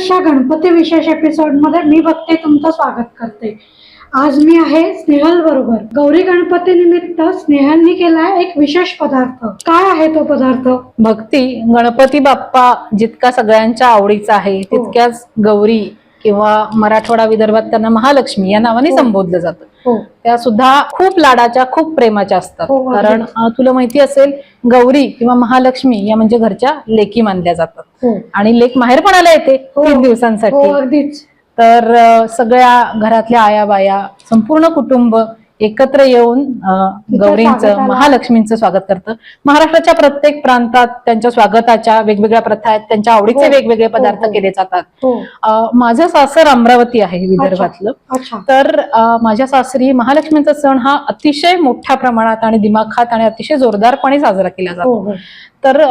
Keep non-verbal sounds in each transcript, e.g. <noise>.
त्रिचेसच्या गणपती विशेष एपिसोडमध्ये मी बघते तुमचं स्वागत करते. आज मी आहे स्नेहल बरोबर. गौरी गणपती निमित्त स्नेहलनी केलाय एक विशेष पदार्थ. काय आहे तो पदार्थ? भक्ती. गणपती बाप्पा जितका सगळ्यांच्या आवडीचा आहे तितक्याच गौरी किंवा मराठवाडा विदर्भात त्यांना महालक्ष्मी या नावाने हो. संबोधलं जातं. हो त्या सुद्धा खूप लाडाच्या खूप प्रेमाच्या असतात. हो. कारण तुला माहिती असेल गौरी किंवा महालक्ष्मी या म्हणजे घरच्या लेकी मानल्या जातात. हो. आणि लेक माहेरपणाला येते हो. तीन हो दिवसांसाठी तर सगळ्या घरातल्या आया बाया संपूर्ण कुटुंब एकत्र येऊन गौरींचं महालक्ष्मींचं स्वागत करतं. महाराष्ट्राच्या प्रत्येक प्रांतात त्यांच्या स्वागताच्या वेगवेगळ्या प्रथा आहेत. त्यांच्या आवडीचे हो. वेगवेगळे हो, पदार्थ हो. केले जातात. माझं सासर अमरावती आहे विदर्भातलं. तर माझ्या सासरी महालक्ष्मीचा सण हा अतिशय मोठ्या प्रमाणात आणि दिमाखात आणि अतिशय जोरदारपणे साजरा केला जातो. तर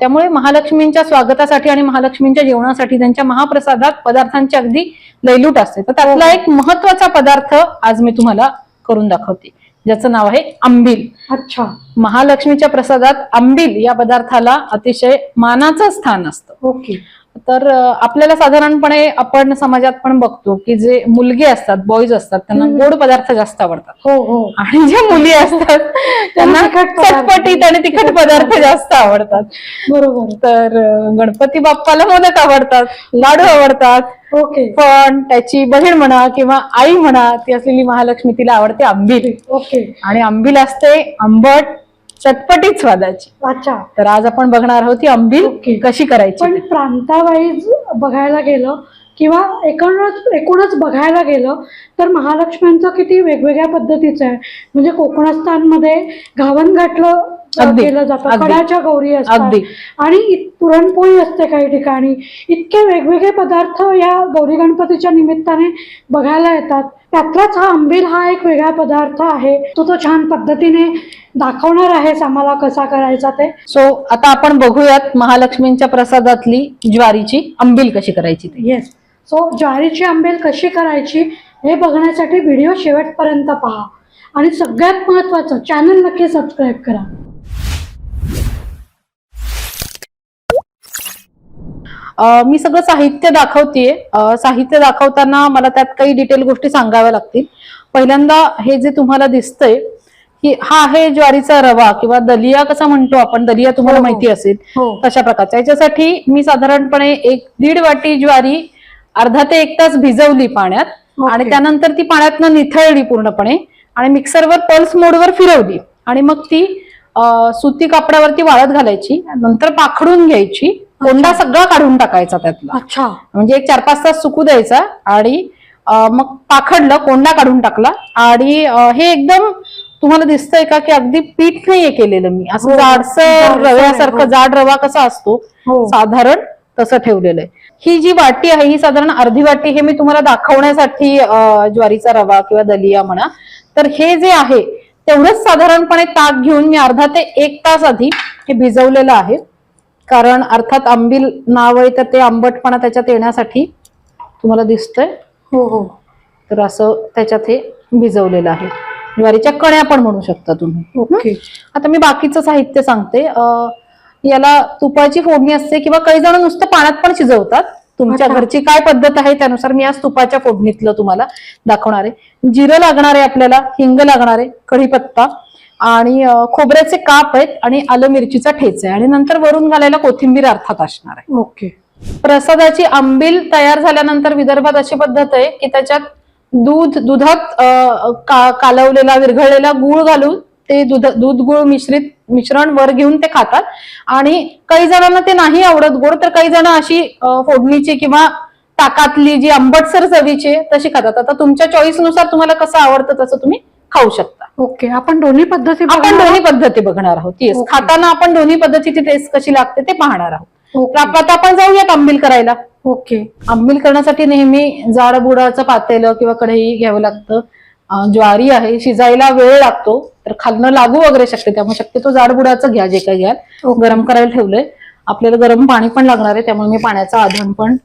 त्यामुळे महालक्ष्मींच्या स्वागतासाठी आणि महालक्ष्मींच्या जेवणासाठी त्यांच्या महाप्रसादात पदार्थांची अगदी लैलूट असते. तर त्यातला एक महत्त्वाचा पदार्थ आज मी तुम्हाला करून दाखवते. ज्याचं नाव आहे आंबील अच्छा. महालक्ष्मीच्या प्रसादात आंबील या पदार्थाला अतिशय मानाचं स्थान असतं. ओके. तर आपल्याला साधारणपणे आपण समाजात पण बघतो की जे मुलगे असतात बॉईज असतात त्यांना. गोड पदार्थ जास्त आवडतात. हो हो. आणि ज्या मुली असतात <laughs> त्यांना तिखट पदार्थ. चटपटीत आणि तिखट पदार्थ जास्त आवडतात. बरोबर. तर गणपती बाप्पाला मोदक आवडतात लाडू आवडतात. ओके. पण त्याची बहीण म्हणा किंवा आई म्हणा ती असलेली महालक्ष्मी तिला आवडते आंबील. ओके. आणि आंबील असते आंबट चटपटीत स्वादाची अच्छा तर आज आपण बघणार आहोत ती आंबील ओके. कशी करायची पण ते. प्रांतावाईज बघायला गेलं किंवा एकूणच एकूणच बघायला गेलं तर महालक्ष्म्यांचं किती वेगवेगळ्या पद्धतीचं आहे म्हणजे कोकणस्थानमध्ये घावन घातलं अ, अगदी, केलं जातं. अगदी. कडाच्या गौरी असतात. अगदी. आणि इत- पुरणपोळी असते काही ठिकाणी. इतके वेगवेगळे पदार्थ या गौरी गणपतीच्या निमित्ताने बघायला येतात. त्यातलाच हा आंबील हा एक वेगळा पदार्थ आहे. तो तो छान पद्धतीने दाखवणार आहेस आम्हाला कसा करायचा ते. सो आता आपण बघूयात महालक्ष्मींच्या प्रसादातली ज्वारीची आंबील कशी करायची ते. येस सो ज्वारीची आंबेल कशी करायची हे बघण्यासाठी व्हिडिओ शेवटपर्यंत पहा. आणि सगळ्यात महत्त्वाचं चॅनल नक्की सबस्क्राईब करा. मी सगळं साहित्य दाखवतेय. साहित्य दाखवताना मला त्यात काही डिटेल गोष्टी सांगाव्या लागतील. पहिल्यांदा हे जे तुम्हाला दिसतंय की हा आहे ज्वारीचा रवा किंवा दलिया कसा म्हणतो आपण दलिया तुम्हाला हो, हो. माहिती असेल हो. तशा प्रकारचा. याच्यासाठी मी साधारणपणे एक दीड वाटी ज्वारी अर्धा ते एक तास भिजवली पाण्यात. आणि त्यानंतर ती पाण्यातनं निथळली पूर्णपणे आणि मिक्सरवर पल्स मोडवर फिरवली. आणि मग ती सुती कापडावरती वाळत घालायची नंतर पाखडून घ्यायची कोंडा सगळा काढून टाकायचा त्यातला. अच्छा. म्हणजे एक चार पाच तास सुकू द्यायचा आणि मग पाखडलं कोंडा काढून टाकला आणि हे एकदम तुम्हाला दिसतंय का की अगदी पीठ नाहीये केलेलं मी. असं हो, जाडसर रव्यासारखं हो. जाड रवा कसा असतो हो. साधारण तसं ठेवलेलं आहे. ही जी वाटी आहे ही साधारण अर्धी वाटी हे मी तुम्हाला दाखवण्यासाठी ज्वारीचा रवा किंवा दलिया म्हणा तर हे जे आहे तेवढंच साधारणपणे ताक घेऊन मी अर्धा ते एक तास आधी हे भिजवलेलं आहे. कारण अर्थात आंबील नाव आहे तर ते आंबटपणा त्याच्यात येण्यासाठी तुम्हाला दिसतंय. हो हो. तर असं त्याच्यात हे भिजवलेलं आहे. ज्वारीच्या कण्या पण म्हणू शकता तुम्ही. ओके. आता मी बाकीचं साहित्य सांगते. अं, याला तुपाची फोडणी असते किंवा काही जण नुसतं पाण्यात पण शिजवतात. तुमच्या. घरची काय पद्धत आहे त्यानुसार मी आज तुपाच्या फोडणीतलं तुम्हाला दाखवणार आहे. जिरं लागणार आहे आपल्याला हिंग लागणार आहे कढीपत्ता आणि खोबऱ्याचे काप आहेत आणि आलं मिरचीचा ठेचा आहे. आणि नंतर वरून घालायला कोथिंबीर अर्थात असणार आहे. ओके. प्रसादाची आंबील तयार झाल्यानंतर विदर्भात अशी पद्धत आहे की त्याच्यात दूध दुधात का- कालवलेला विरघळलेला गुळ घालून ते दूध दूध गुळ मिश्रित मिश्रण वर घेऊन ते खातात. आणि काही जणांना ते नाही आवडत गोड तर काही जण अशी फोडणीची किंवा ताकातली जी आंबटसर चवीची तशी खातात. आता तुमच्या चॉईसनुसार तुम्हाला कसं आवडतं तसं तुम्ही खाऊ शकता. ओके आपण दोन्ही पद्धती आपण दोन्ही पद्धती बघणार आहोत येस. खाताना आपण दोन्ही पद्धतीची टेस्ट कशी लागते ते पाहणार आहोत. आता आपण जाऊयात आंबील करायला. ओके. आंबील करण्यासाठी नेहमी जाड बुडाचं पातेलं किंवा कढई घ्यावं लागतं. ज्वारी आहे शिजायला वेळ लागतो तर खालनं लागू वगैरे शकते त्यामुळे शक्यतो जाड बुडाचं घ्या जे काही घ्याल. गरम करायला ठेवलंय. आपल्याला गरम पाणी पण लागणार आहे त्यामुळे मी पाण्याचं आधण पण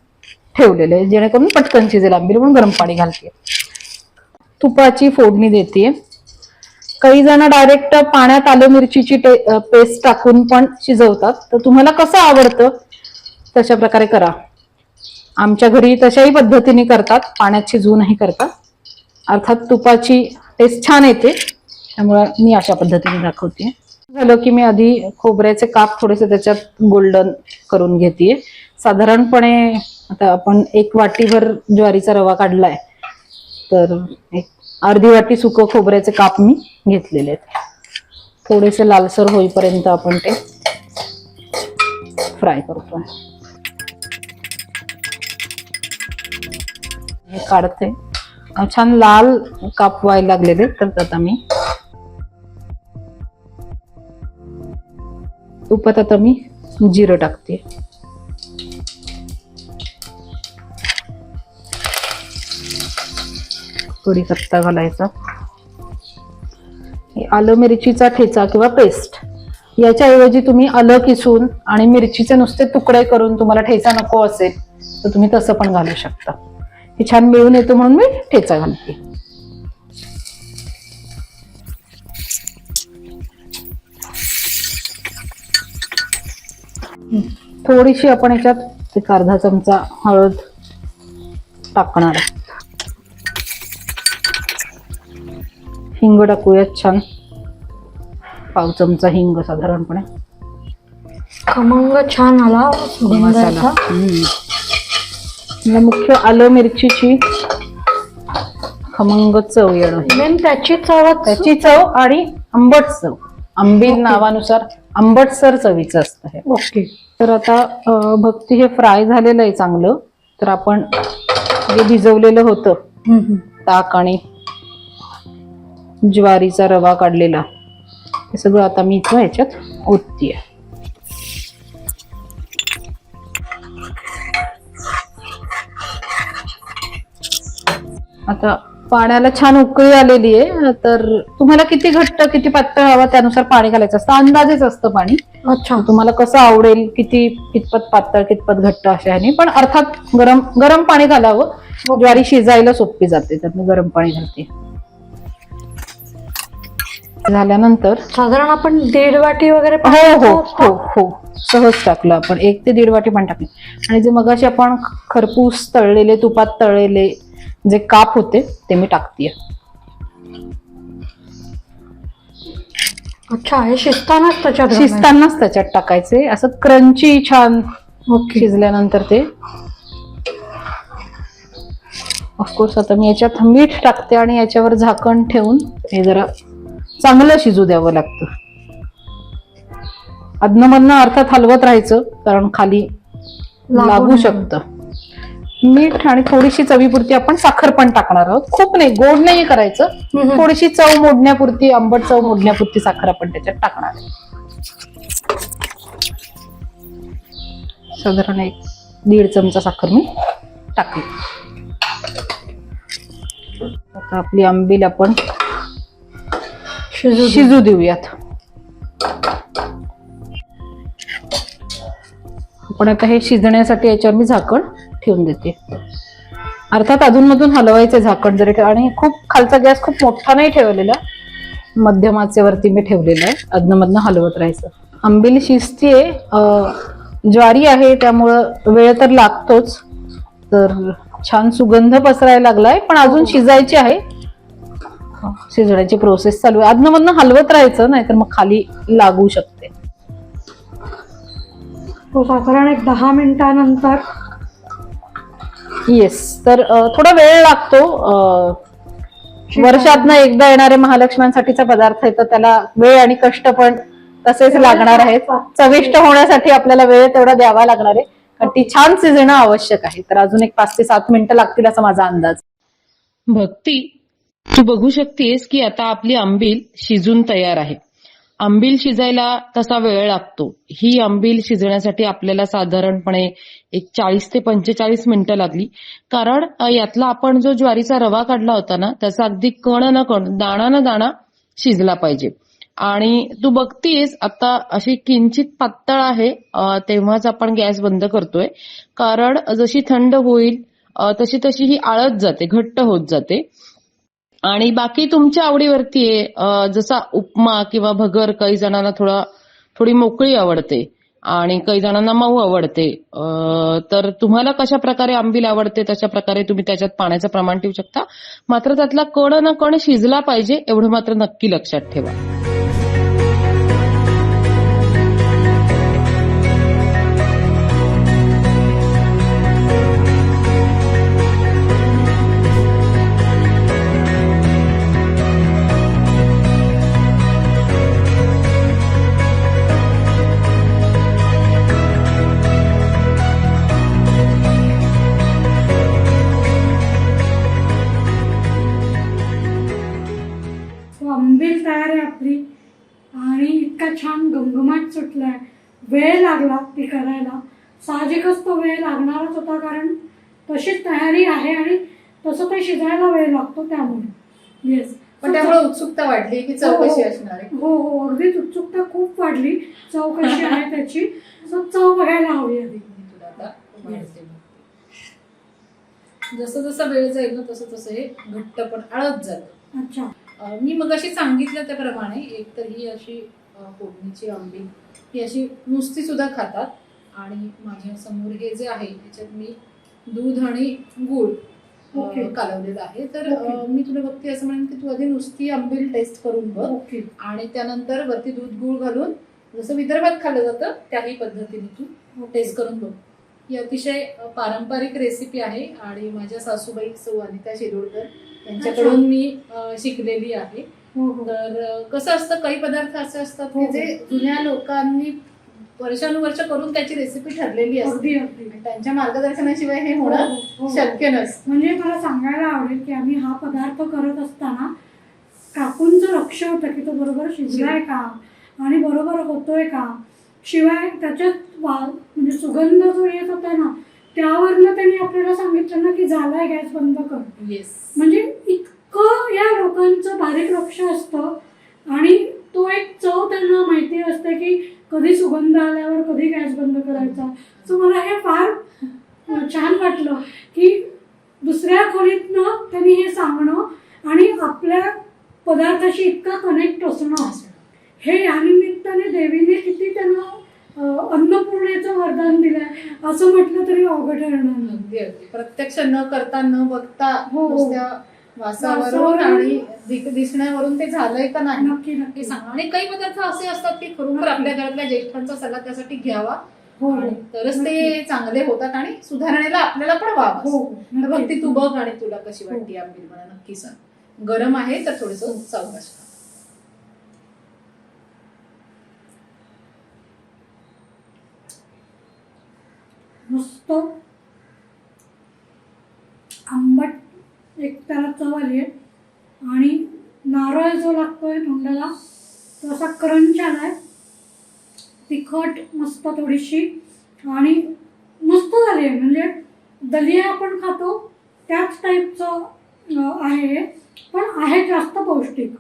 ठेवलेलं आहे जेणेकरून पटकन शिजेल आंबील म्हणून गरम पाणी घालते. तुपाची फोडणी देते काही जण डायरेक्ट पाण्यात आलं मिरचीची पेस्ट टाकून पण शिजवतात. तर तुम्हाला कसं आवडतं? तशा प्रकारे करा. आमच्या घरी तशाही पद्धतीने करतात. पाण्यात शिजवूनही करतात. अर्थात तुपाची टेस्ट छान येते. त्यामुळं मी अशा पद्धतीने दाखवते झालं की मी आधी खोबऱ्याचे काप थोडेसे त्याच्यात गोल्डन करून घेते साधारणपणे आता आपण एक वाटीभर ज्वारीचा रवा काढलाय. तर एक अर्धी वाटी सुकं खोबऱ्याचे काप मी घेतलेले आहेत. थोडेसे लालसर होईपर्यंत आपण ते फ्राय करतो हे काढते. छान लाल काप व्हायला लागलेले तर आता मी तुपात आता मी जिरं टाकते. कढीपत्ता घालायचा. आलं मिरचीचा ठेचा किंवा पेस्ट याच्याऐवजी तुम्ही आलं किसून आणि मिरचीचे नुसते तुकडे करून तुम्हाला ठेचा नको असेल तर तुम्ही तसं पण घालू शकता. हे छान मिळून येतो म्हणून मी ठेचा घालते. थोडीशी आपण याच्यात एक अर्धा चमचा हळद टाकणार आहे. हिंग टाकूयात छान. पाव चमचा हिंग साधारणपणे. खमंग छान आला. मसाला. हम्म. मुख्य आलं मिरचीची. खमंग चव येणं. हे. मेन त्याची चवच त्याची चव आणि आंबट चव. आंबील नावानुसार आंबटसर चवीचं असतं हे. ओके. तर आता अं, भक्ती हे फ्राय झालेलं आहे चांगलं. तर आपण जे भिजवलेलं होतं हम्म, हम्म. ताक आणि ज्वारीचा रवा काढलेला. हे सगळं आता मी इथं ह्याच्यात ओततीये. आता पाण्याला छान उकळी आलेली आहे. तर तुम्हाला किती घट्ट किती पातळ हवा त्यानुसार पाणी घालायचं असतं? अंदाजेच असतं पाणी. अच्छा. तुम्हाला कसं आवडेल किती कितपत पातळ कितपत घट्ट अशा ह्याने. पण अर्थात गरम गरम पाणी घालावं. ज्वारी शिजायला सोपी जाते तर मी गरम पाणी घालते. झाल्यानंतर साधारण आपण दीड वाटी वगैरे हो हो. हो हो. सहज टाकलं आपण. एक ते दीड वाटी पाणी टाकले. आणि जे मगाशी आपण खरपूस तळलेले तुपात तळलेले जे काप होते ते मी टाकते अच्छा हे शिजतानाच त्याच्यात. शिजतानाच त्याच्यात टाकायचे. असं क्रंची छान ओके. शिजल्यानंतर ते. ऑफकोर्स आता मी याच्यात मीठ टाकते आणि याच्यावर झाकण ठेवून हे जरा चांगलं शिजू द्यावं लागतं. अधनमधनं अर्थात हलवत राहायचं कारण खाली लागू. शकतं. मीठ आणि थोडीशी चवीपुरती आपण साखर पण टाकणार आहोत. खूप नाही गोड नाही करायचं. थोडीशी चव मोडण्यापुरती आंबट चव मोडण्यापुरती साखर आपण त्याच्यात टाकणार आहे साधारण एक दीड चमचा साखर मी टाकली. आता आपली आंबील आपण शिजू शिजू देऊयात. आपण आता हे शिजण्यासाठी याच्यावर मी झाकण ठेवून देते. अर्थात अधूनमधून हलवायचे झाकण जरी आणि खूप खालचा गॅस खूप मोठा नाही ठेवलेला. मध्यमाचे वरती मी ठेवलेला आहे. अधनमधनं हलवत राहायचं. आंबील शिजतीये. ज्वारी आहे त्यामुळं वेळ तर लागतोच. तर छान सुगंध पसरायला लागलाय. पण अजून शिजायची आहे. शिजण्याची प्रोसेस चालू आहे. अधनमधनं हलवत राहायचं नाहीतर मग खाली लागू शकते. तो साधारण एक दहा मिनिटानंतर. येस तर थोडा वेळ लागतो. अं, वर्षातनं एकदा येणारे महालक्ष्म्यांसाठीचा पदार्थ आहे तर त्याला वेळ आणि कष्ट पण तसेच लागणार आहेत. चविष्ट होण्यासाठी आपल्याला वेळ तेवढा द्यावा लागणार आहे. कारण ती छान शिजणं आवश्यक आहे. तर अजून एक पाच ते सात मिनिटं लागतील असा माझा अंदाज. भक्ती. तू बघू शकतेस की आता आपली आंबील शिजून तयार आहे. आंबील शिजायला तसा वेळ लागतो. ही आंबील शिजण्यासाठी आपल्याला साधारणपणे एक चाळीस ते पंचेचाळीस मिनिटं लागली. कारण यातला आपण जो ज्वारीचा रवा काढला होता ना त्याचा अगदी कण न कण दाणा न दाणा शिजला पाहिजे. आणि तू बघतीस आता अशी किंचित पातळ आहे तेव्हाच आपण गॅस बंद करतोय. कारण जशी थंड होईल तशी तशी ही आळत जाते घट्ट होत जाते. आणि बाकी तुमच्या आवडीवरती आहे. जसा उपमा किंवा भगर काही जणांना थोडा थोडी मोकळी आवडते आणि काही जणांना मऊ आवडते. तर तुम्हाला कशा प्रकारे आंबील आवडते? तशा प्रकारे तुम्ही त्याच्यात पाण्याचं प्रमाण ठेवू शकता. मात्र त्यातला कण ना कण शिजला पाहिजे एवढं मात्र नक्की लक्षात ठेवा. तसं ते शिजायला वेळ लागतो त्यामुळे. येस पण त्यामुळे उत्सुकता वाढली की चव कशी असणार आहे. हो हो. अगदीच उत्सुकता खूप वाढली. चव कशी आहे त्याची. So, चव बघायला हवी आधी. जसं जसं वेळ जाईल ना तसं तसं हे घट्ट पण अळत जातं. अच्छा. मी मग अशी सांगितलं त्याप्रमाणे एक तर ही अशी फोडणीची आंबी ही अशी नुसती सुद्धा खातात. आणि माझ्यासमोर हे जे आहे त्याच्यात मी दूध आणि गूळ ओके. कालवलेलं आहे. तर मी तुला बघते असं म्हणेन की तू आधी नुसती आंबील टेस्ट करून बघ आणि त्यानंतर वरती दूध गूळ घालून जसं विदर्भात खाल्लं जातं त्याही पद्धतीने तू टेस्ट करून बघ. ही अतिशय पारंपरिक रेसिपी आहे आणि माझ्या सासूबाई सौ अनिता शिरोडकर यांच्याकडून मी शिकलेली आहे. हो हो. तर कसं असतं काही पदार्थ असे असतात हो, की जे जुन्या लोकांनी वर्षानुवर्ष करून त्याची रेसिपी ठरलेली असते. त्यांच्या मार्गदर्शनाशिवाय हे होणं हो, हो, हो. शक्य नसतं. म्हणजे मला सांगायला आवडेल की आम्ही हा पदार्थ करत असताना काकूंचं लक्ष होतं की तो बरोबर शिजलाय का? आणि बरोबर होतोय का? शिवाय त्याच्यात वा म्हणजे सुगंध जो येत होता ना त्यावरनं त्यांनी आपल्याला सांगितलं ना की झालाय गॅस बंद कर. म्हणजे इतकं या लोकांचं बारीक लक्ष असतं आणि तो एक चव त्यांना माहिती असते की कधी सुगंध आल्यावर कधी गॅस बंद करायचा? सो मला हे फार छान वाटलं की दुसऱ्या खोलीतनं त्यांनी हे सांगणं आणि आपल्या पदार्थाशी इतका कनेक्ट असणं. हे या निमित्ताने देवीने किती त्यांना अन्नपूर्णेचं वरदान दिलंय असं म्हटलं तरी अवघड ठरणार नाही. अगदी अगदी. प्रत्यक्ष न करता न बघता हो. वासावरून. आणि दिसण्यावरून ते झालंय का नाही? नक्की हे नक्की सांगा. आणि काही पदार्थ असे असतात की खरोखर आपल्या घरातल्या ज्येष्ठांचा सल्ला त्यासाठी घ्यावा. हो. तरच ते चांगले होतात आणि सुधारणेला आपल्याला पण हो व्हावं हो भक्ती तू बघ आणि तुला कशी वाटते आंबील मला नक्की सांग. गरम आहे तर थोडस सावकाश खा. मस्त आंबट आली आहे. आणि नारळ जो लागतोय तोंडाला तो असा क्रंच आलाय तिखट मस्त थोडीशी. आणि मस्त झाली आहे. म्हणजे दलिया आपण खातो त्याच टाईपचं आहे. पण आहे जास्त पौष्टिक.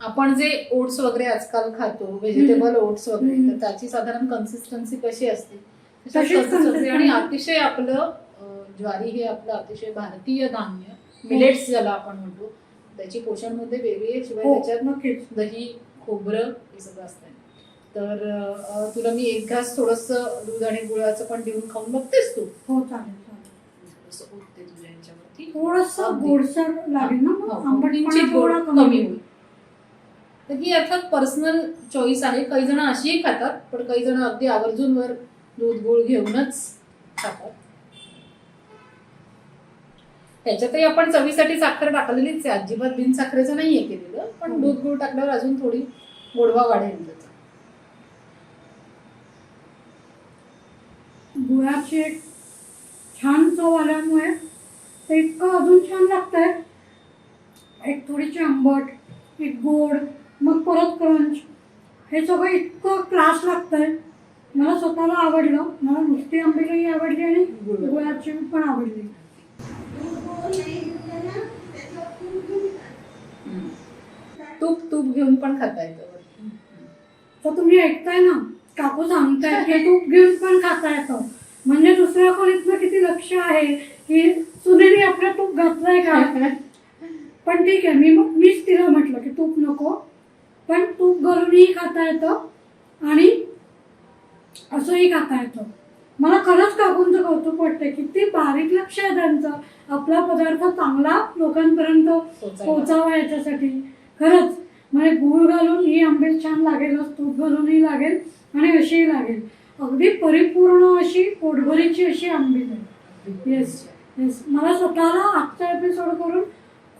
आपण जे ओट्स वगैरे आजकाल खातो व्हेजिटेबल ओट्स वगैरे. तर त्याची साधारण कन्सिस्टन्सी कशी असते. आणि अतिशय आपलं ज्वारी हे आपलं अतिशय भारतीय धान्य. मिलेट्स ज्याला आपण म्हणतो. त्याची पोषणमध्ये वेगळी आहे शिवाय हो. त्याच्यात नक्कीच. दही खोबरं हे सगळं असतं तर तुला मी एक घास थोडस दूध आणि गुळाचं पण देऊन खाऊन बघतेस तू? हो चालेल थोडंसं. गोडसर लागेल ना हो, मग हो. कमी होईल. तर ही अर्थात पर्सनल चॉईस आहे. काही जण अशीही खातात पण काही जण अगदी आवर्जून वर दूध गुळ घेऊनच खातात. त्याच्यातही आपण चवीसाठी साखर टाकलेलीच आहे. अजिबात बिन साखरेचं नाहीये केलेलं पण. दूध गुळ टाकल्यावर अजून थोडी गोडवा वाढेल. त्याचा गुळाची छान चव आल्यामुळे ते इतकं अजून छान लागतंय. एक थोडीशी आंबट एक गोड मग परत क्रंच. हे सगळं इतकं क्लास लागतंय. मला स्वतःला आवडलं. मला नुसती आंबीलही आवडली आणि गुळ. गुळाची पण आवडली. तूप तूप घेऊन पण खाता येतं. तर तुम्ही ऐकताय ना काकू सांगताय की तूप घेऊन पण खाता येतं. म्हणजे दुसऱ्या खोलीतनं किती लक्ष आहे की सुनेने आपलं तूप घातलंय का? <laughs> पण ठीक आहे मी मीच तिला म्हटलं की तूप नको. पण तूप घालूनही खाता येतं आणि असंही खाता येतं. मला खरंच काकूंचं कौतुक वाटतंय किती बारीक लक्ष आहे त्यांचं. आपला पदार्थ चांगला लोकांपर्यंत. पोचावा याच्यासाठी. खरंच म्हणजे गूळ घालून ही आंबील छान लागेलच तूप घालूनही लागेल आणि अशीही लागेल. अगदी परिपूर्ण अशी पोटभरीची अशी आंबील आहे येस येस मला स्वतःला आजचा एपिसोड करून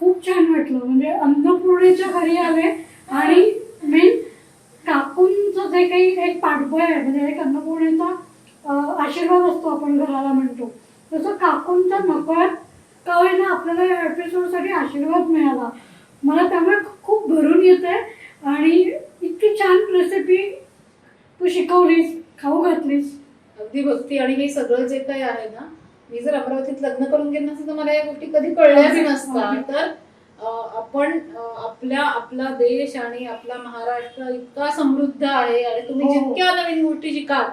खूप छान वाटलं. म्हणजे अन्नपूर्णेच्या घरी आले आणि मेन काकूंचं जे काही एक पाठबळ आहे म्हणजे एक अन्नपूर्णेचा आशीर्वाद असतो आपण घराला म्हणतो. तसं काकूंचा नकळत का होईना आपल्याला या एपिसोडसाठी आशीर्वाद मिळाला. मला त्यामुळे खूप भरून येत आहे आणि इतकी छान रेसिपी तू शिकवलीस खाऊ घातलीस. अगदी भक्ती आणि हे सगळं जे काही आहे ना मी जर अमरावतीत लग्न करून गेले नसते तर मला या गोष्टी कधी कळल्याच नसतात. तर आपण आपल्या आपला देश आणि आपला महाराष्ट्र इतका समृद्ध आहे आणि तुम्ही हो. जितक्या नवीन गोष्टी शिकाल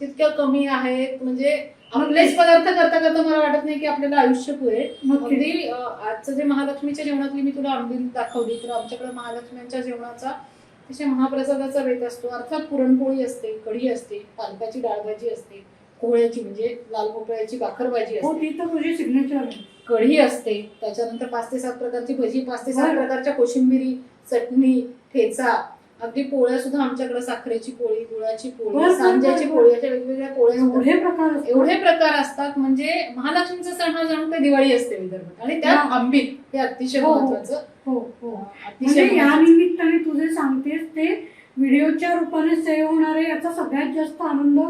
तितक्या कमी आहेत. म्हणजे आपलेच पदार्थ करता करता मला वाटत नाही की आपल्याला आयुष्य पुरेल. नक्की. अगदी आजचं जे महालक्ष्मीच्या जेवणातली मी तुला आंबील दाखवली तर आमच्याकडे महालक्ष्म्यांच्या जेवणाचा अतिशय महाप्रसादाचा बेत असतो. अर्थात पुरणपोळी असते कढी असते पालकाची डाळ भाजी असते कोहळ्याची म्हणजे लाल भोपळ्याची भाकर भाजी हो असते. ती तर तुझी सिग्नेचर कढी असते त्याच्यानंतर पाच ते सात प्रकारची भजी पाच ते सात. प्रकारच्या कोशिंबिरी चटणी ठेचा अगदी पोळ्या सुद्धा आमच्याकडे साखरेची पोळी गुळाची पोळी सांज्याची पोळी अशा वेगवेगळ्या पोळ्या एवढे. प्रकार. एवढे प्रकार असतात म्हणजे महालक्ष्मीचा सण हा जणू काही दिवाळी असते विदर्भात आणि त्यात हा. आंबील हे अतिशय हो. महत्वाचं हो हो अतिशय म्हणजे या. निमित्ताने तू जे सांगतेस ते व्हिडिओच्या रूपाने सेव्ह होणारे याचा सगळ्यात जास्त आनंद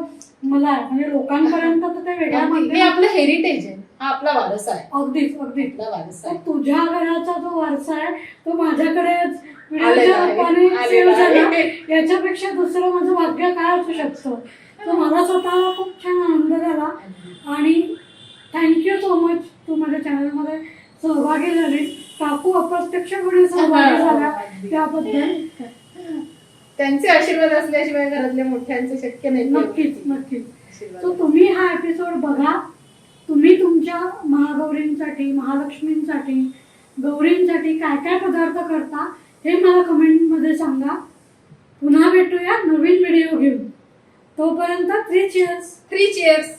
मला आहे. म्हणजे लोकांपर्यंत तर ते वेगळ्या. हे माध्यमात- आपलं हेरिटेज आहे. हा आपला वारसा आहे. अगदीच अगदीच. आपला वारसा तर आहे. तुझ्या घराचा जो वारसा आहे तो माझ्याकडे आज आलेला व्हिडिओच्या आहे. रूपाने आलेला सेव्ह झाला. आहे. याच्यापेक्षा दुसरं माझं भाग्य काय असू शकतं? तर मला स्वतःला खूप छान आनंद झाला. आणि थँक्यू सो मच तू माझ्या चॅनलमध्ये सहभागी झाली काकू अप्रत्यक्षपणे सहभागी झाल्या त्याबद्दल त्यांचे आशीर्वाद असल्याशिवाय घरातल्या मोठ्यांचे शक्य नाही. नक्कीच नक्कीच. तो तुम्ही हा एपिसोड बघा. तुम्ही तुमच्या महागौरींसाठी महालक्ष्मींसाठी गौरींसाठी काय काय पदार्थ करता हे मला कमेंटमध्ये सांगा. पुन्हा भेटूया नवीन व्हिडिओ घेऊन. तोपर्यंत थ्री चिअर्स थ्री चेअर्स